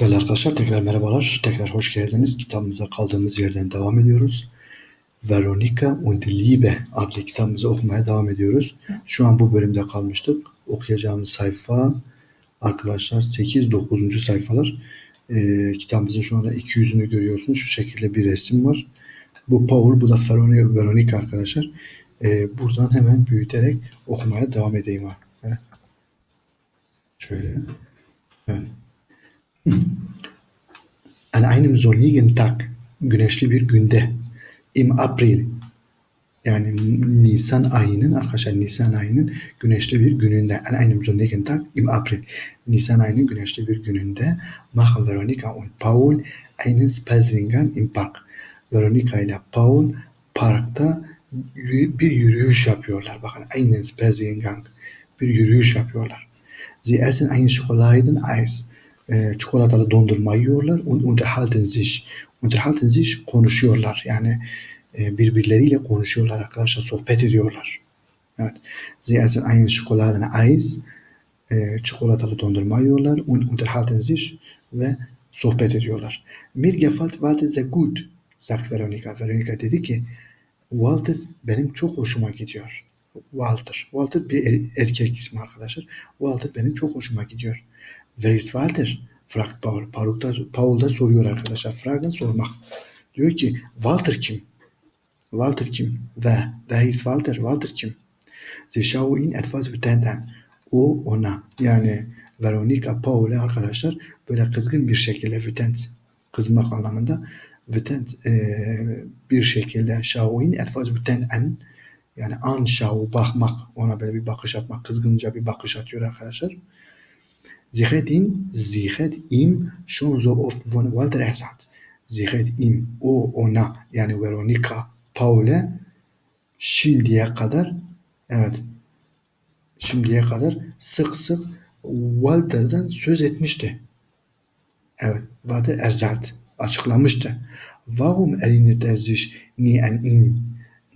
Değerli arkadaşlar tekrar merhabalar. Tekrar hoş geldiniz. Kitabımıza kaldığımız yerden devam ediyoruz. Veronica und Liebe adlı kitabımızı okumaya devam ediyoruz. Şu an bu bölümde kalmıştık. Okuyacağımız sayfa arkadaşlar 8-9. sayfalar. Ee, kitabımızın şu anda 200'ünü görüyorsunuz. Şu şekilde bir resim var. Bu Paul, bu da Veronica, arkadaşlar. Ee, buradan hemen büyüterek okumaya devam edeyim. ha. Şöyle. Evet. An einem sonnigen Tag, güneşli bir günde, im April, yani Nisan ayının, arkadaşlar Nisan ayının güneşli bir gününde, an einem sonnigen Tag, im April, Nisan ayının güneşli bir gününde, machen Veronika und Paul einen Spaziergang im Park. Veronika ile Paul parkta bir yürüyüş yapıyorlar. Bakın einen Spaziergang, bir yürüyüş yapıyorlar. Sie essen einen Schokoladen-Eis. E, çikolatalı dondurma yiyorlar unterhalten sich. Unterhalten sich konuşuyorlar. Yani e, birbirleriyle konuşuyorlar arkadaşlar. Sohbet ediyorlar. Evet. Sie essen einen Schokoladen-Eis. E, çikolatalı dondurma yiyorlar und unterhalten sich ve sohbet ediyorlar. Mir gefällt Walter sehr gut, sagt Veronika. Veronika dedi ki Walter benim çok hoşuma gidiyor. Walter. Walter bir er- erkek ismi arkadaşlar. Walter benim çok hoşuma gidiyor. Wer ist Walter? fragt Paul. Da, Paul da soruyor arkadaşlar. Fragen sormak. Diyor ki Walter kim? Walter kim? Ve wer ist Walter? Walter kim? Sie schauen ihn etwas wütend an. O ona yani Veronica Paul'e arkadaşlar böyle kızgın bir şekilde wütend kızmak anlamında wütend eee, bir şekilde schauen etwas wütend an yani anschauen bakmak ona böyle bir bakış atmak kızgınca bir bakış atıyor arkadaşlar. Sie hat ihn, sie hat ihm schon so oft von Walter erzählt. Sie hat o ona yani Veronica Paul'e şimdiye kadar evet şimdiye kadar sık sık Walter'dan söz etmişti. Evet, Walter erzählt, açıklamıştı. Warum erinnert er sich nie an ihn?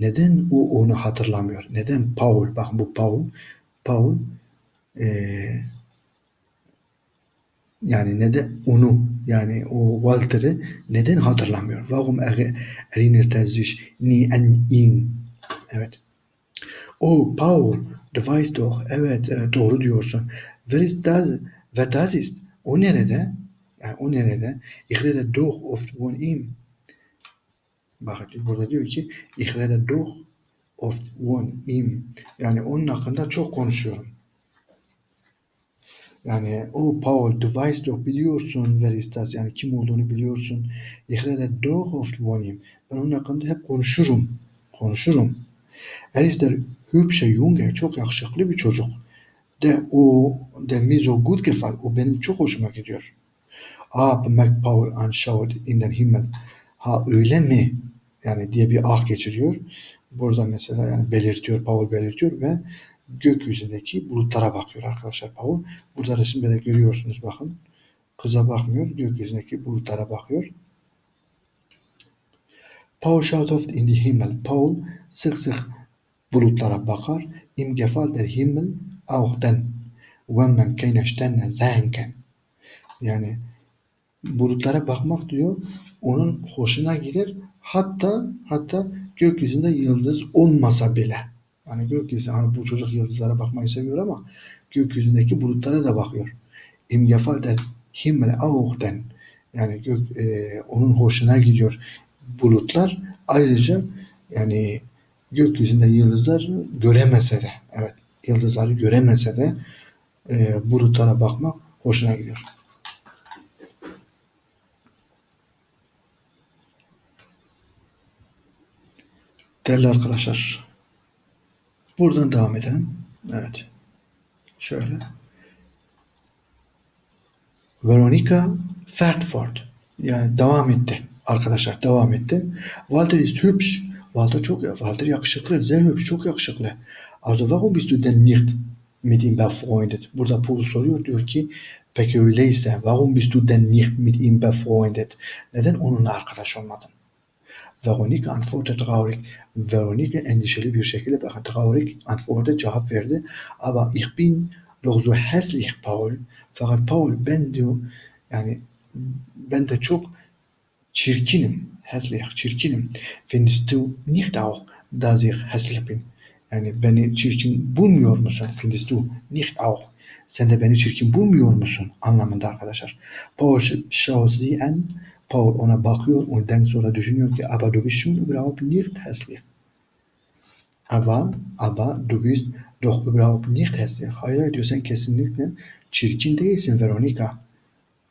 Neden o onu hatırlamıyor? Neden Paul? Bakın bu Paul. Paul eee yani neden onu yani o Walter'ı neden hatırlamıyor? Warum er- erinnert er sich nie an ihn? Evet. Oh Paul, du weißt doch. Evet, e, doğru diyorsun. Wer ist das? Wer das ist? O nerede? Yani o nerede? Ich rede doch oft von ihm. Bakın burada diyor ki ich rede doch oft von ihm. Yani onun hakkında çok konuşuyorum. Yani o Paul, du weißt biliyorsun wer? Yani kim olduğunu biliyorsun. Ich rede doch oft. Ben onun hakkında hep konuşurum. Konuşurum. Er ist der hübsche Junge, çok yakışıklı bir çocuk. De o der mir so gut gefällt. O benim çok hoşuma gidiyor. Ah, bemerkt Paul anschaut in den Himmel. Ha öyle mi? Yani diye bir ah geçiriyor. Burada mesela yani belirtiyor, Paul belirtiyor ve gökyüzündeki bulutlara bakıyor arkadaşlar Paul. Burada resimde de görüyorsunuz bakın. Kıza bakmıyor, gökyüzündeki bulutlara bakıyor. Paul schaut in die Himmel. Paul sık sık bulutlara bakar. Im gefällt der Himmel auch dann, wenn man keine Sterne sehen kann. Yani bulutlara bakmak diyor onun hoşuna gider. Hatta hatta gökyüzünde yıldız olmasa bile. Hani gökyüzü hani bu çocuk yıldızlara bakmayı seviyor ama gökyüzündeki bulutlara da bakıyor. Im der Himmel dann. Yani gök, e, onun hoşuna gidiyor bulutlar. Ayrıca yani gökyüzünde yıldızlar göremese de evet yıldızları göremese de e, bulutlara bakmak hoşuna gidiyor. Değerli arkadaşlar, buradan devam edelim. Evet, şöyle. Veronica Fertford, yani devam etti. Arkadaşlar devam etti. Walter ist hübsch. Walter çok, Walter yakışıklı, sehr hübsch, çok yakışıklı. Also warum bist du denn nicht mit ihm befreundet? Burada Paul soruyor, diyor ki, peki öyleyse, warum bist du denn nicht mit ihm befreundet? Neden onunla arkadaş olmadın? Veronica antwortet traurig. Veronica endişeli bir şekilde bakın traurig antwortet cevap verdi. Aber ich bin doch so hässlich Paul. Fakat Paul ben diyor yani ben de çok çirkinim. Hässlich, çirkinim. Findest du nicht auch, dass ich hässlich bin? Yani beni çirkin bulmuyor musun? Findest du nicht auch? Sen de beni çirkin bulmuyor musun? Anlamında arkadaşlar. Paul schaut sie an. Paul ona bakıyor denkt sonra düşünüyor ki aber du bist schon überhaupt nicht hässlich. Aber, aber du bist doch überhaupt nicht hässlich. Hayır diyor sen kesinlikle çirkin değilsin Veronica.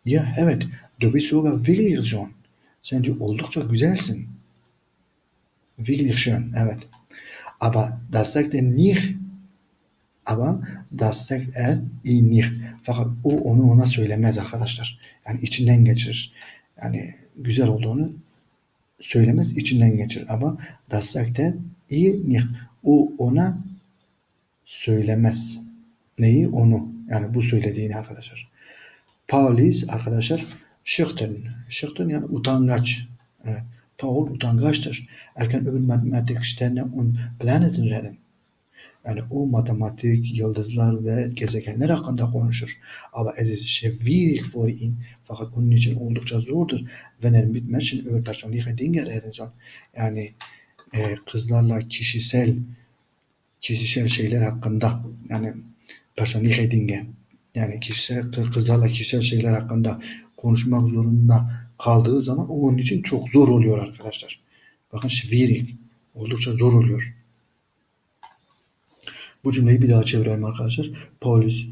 Ya evet, du bist sogar wirklich schön. Sen diyor oldukça güzelsin. Wirklich schön, evet. Aber das sagt er nicht. Aber das sagt er ihn nicht. Fakat o onu ona söylemez arkadaşlar. Yani içinden geçirir. Yani güzel olduğunu söylemez, içinden geçirir. Ama das sagt er nicht. O ona söylemez. Neyi? Onu. Yani bu söylediğini arkadaşlar. Paulis arkadaşlar schüchtern. Schüchtern yani utangaç. Evet. Paul utangaçtır. Erken öbür matematik Sterne und Planeten reden. Yani o matematik, yıldızlar ve gezegenler hakkında konuşur. Ama es ist schwierig für. Fakat onun için oldukça zordur. Wenn er mit Menschen über persönliche Dinge reden. Yani e, kızlarla kişisel kişisel şeyler hakkında yani persönliche Dinge yani kişisel kızlarla kişisel şeyler hakkında konuşmak zorunda kaldığı zaman onun için çok zor oluyor arkadaşlar. Bakın schwierig. Oldukça zor oluyor. Bu cümleyi bir daha çevirelim arkadaşlar. Paulus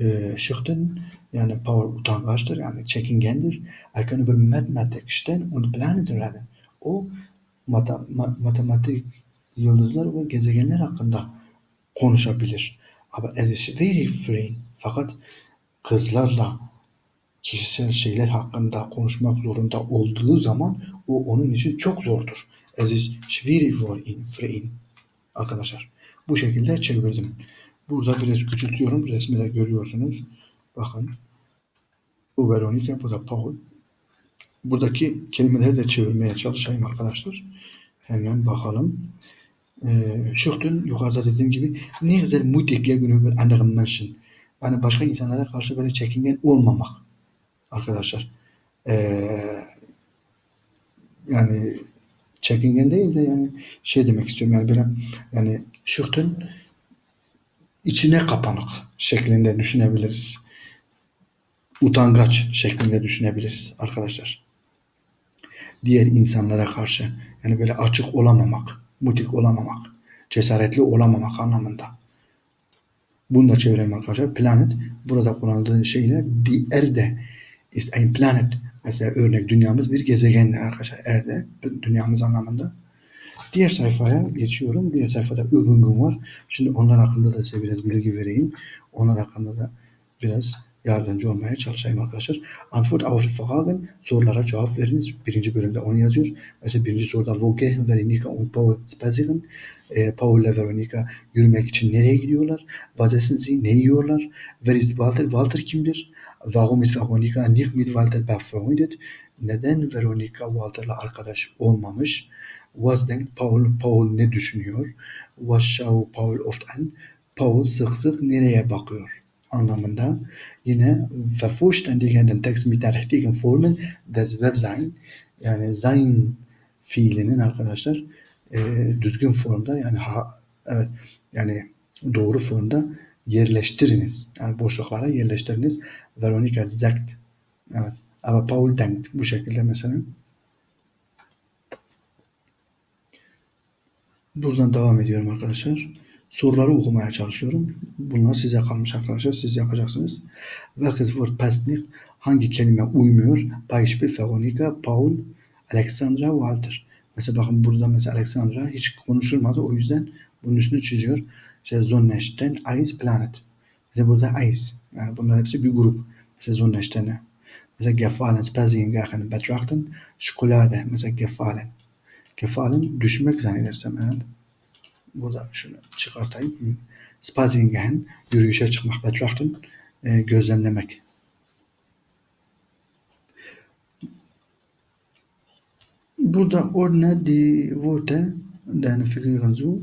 e, schüchtern yani Paul utangaçtır yani çekingendir. Erken über Mathematiksten und Planeten reden. O mata, ma, matematik yıldızlar ve gezegenler hakkında konuşabilir. Ama ist schwierig für ihn. Fakat kızlarla kişisel şeyler hakkında konuşmak zorunda olduğu zaman o onun için çok zordur. Es ist schwierig für ihn, für. Arkadaşlar bu şekilde çevirdim. Burada biraz küçültüyorum. Resmi de görüyorsunuz. Bakın. Bu Veronica, bu da Paul. Buradaki kelimeleri de çevirmeye çalışayım arkadaşlar. Hemen bakalım. Ee, yukarıda dediğim gibi ne güzel mutig gegenüber anderen Menschen. Yani başka insanlara karşı böyle çekingen olmamak arkadaşlar. Ee, yani çekingen değil de yani şey demek istiyorum yani böyle yani schüchtern içine kapanık şeklinde düşünebiliriz. Utangaç şeklinde düşünebiliriz arkadaşlar. Diğer insanlara karşı yani böyle açık olamamak, mutik olamamak, cesaretli olamamak anlamında. Bunu da çevirelim arkadaşlar. Planet burada kullanılan şeyle die Erde ist ein planet. Mesela örnek dünyamız bir gezegendir arkadaşlar. Erde dünyamız anlamında. Diğer sayfaya geçiyorum. Diğer sayfada Übung'un var. Şimdi onlar hakkında da size biraz bilgi vereyim. Onlar hakkında da biraz yardımcı olmaya çalışayım arkadaşlar. Antwort auf Fragen, sorulara cevap veriniz. Birinci bölümde onu yazıyor. Mesela birinci soruda wo gehen Veronica und Paul spazieren? E, Paul ile Veronica yürümek için nereye gidiyorlar? Was essen sie? Ne yiyorlar? Wer ist Walter? Walter kimdir? Warum ist Veronica nicht mit Walter befreundet? Neden Veronica Walter'la arkadaş olmamış? Was denkt Paul? Paul ne düşünüyor? Was schaut Paul oft an? Paul sık sık nereye bakıyor? Anlamında yine vervollständigen den Text mit der richtigen Formen des Verbsein yani sein fiilinin arkadaşlar e, düzgün formda yani ha, evet yani doğru formda yerleştiriniz. Yani boşluklara yerleştiriniz. Veronica sagt. Evet. Ama Paul denkt. Bu şekilde mesela. Buradan devam ediyorum arkadaşlar. Soruları okumaya çalışıyorum. Bunlar size kalmış arkadaşlar. Siz yapacaksınız. Welches Wort passt nicht? Hangi kelime uymuyor? Beispiel Veronica, Paul, Alexandra, Walter. Mesela bakın burada mesela Alexandra hiç konuşulmadı. O yüzden bunun üstünü çiziyor. İşte Sonnenstein, Eis, Planet. Mesela burada Eis. Yani bunlar hepsi bir grup. Mesela Sonnenstein'e. Mesela gefallen, spazieren, gachen, betrachten. Schokolade. Mesela gefallen. Gefallen düşmek zannedersem. Evet. Burada şunu çıkartayım. Spazieren, yürüyüşe çıkmak, betrachten, e, gözlemlemek. Burada ordne die Worte figüren so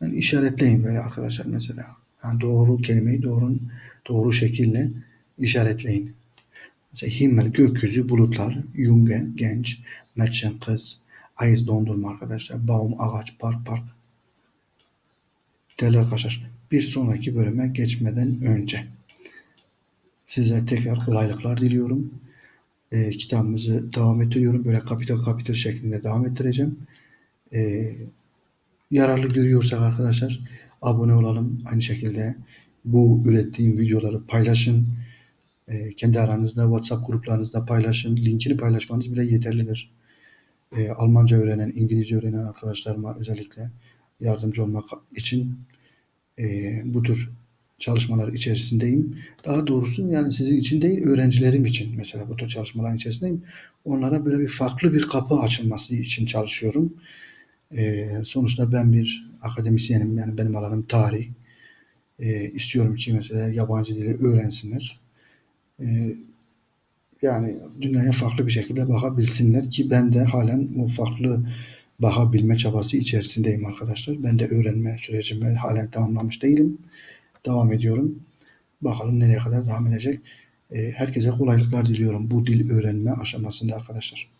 yani işaretleyin böyle arkadaşlar mesela. Yani doğru kelimeyi doğru doğru şekilde işaretleyin. Mesela Himmel gökyüzü, bulutlar, Junge genç, Mädchen kız, Eis dondurma arkadaşlar, Baum ağaç, park park. Değerli arkadaşlar bir sonraki bölüme geçmeden önce size tekrar kolaylıklar diliyorum. Ee, kitabımızı devam ettiriyorum. Böyle kapital kapital şeklinde devam ettireceğim. Ee, yararlı görüyorsak arkadaşlar abone olalım. Aynı şekilde bu ürettiğim videoları paylaşın. Ee, kendi aranızda WhatsApp gruplarınızda paylaşın. Linkini paylaşmanız bile yeterlidir. Ee, Almanca öğrenen, İngilizce öğrenen arkadaşlarıma özellikle yardımcı olmak için e, bu tür çalışmalar içerisindeyim. Daha doğrusu yani sizin için değil öğrencilerim için mesela bu tür çalışmaların içerisindeyim. Onlara böyle bir farklı bir kapı açılması için çalışıyorum. E, sonuçta ben bir akademisyenim yani benim alanım tarih. E, istiyorum ki mesela yabancı dili öğrensinler. E, yani dünyaya farklı bir şekilde bakabilsinler ki ben de halen bu farklı bakabilme çabası içerisindeyim arkadaşlar. Ben de öğrenme sürecimi halen tamamlamış değilim. Devam ediyorum. Bakalım nereye kadar devam edecek. E, herkese kolaylıklar diliyorum bu dil öğrenme aşamasında arkadaşlar.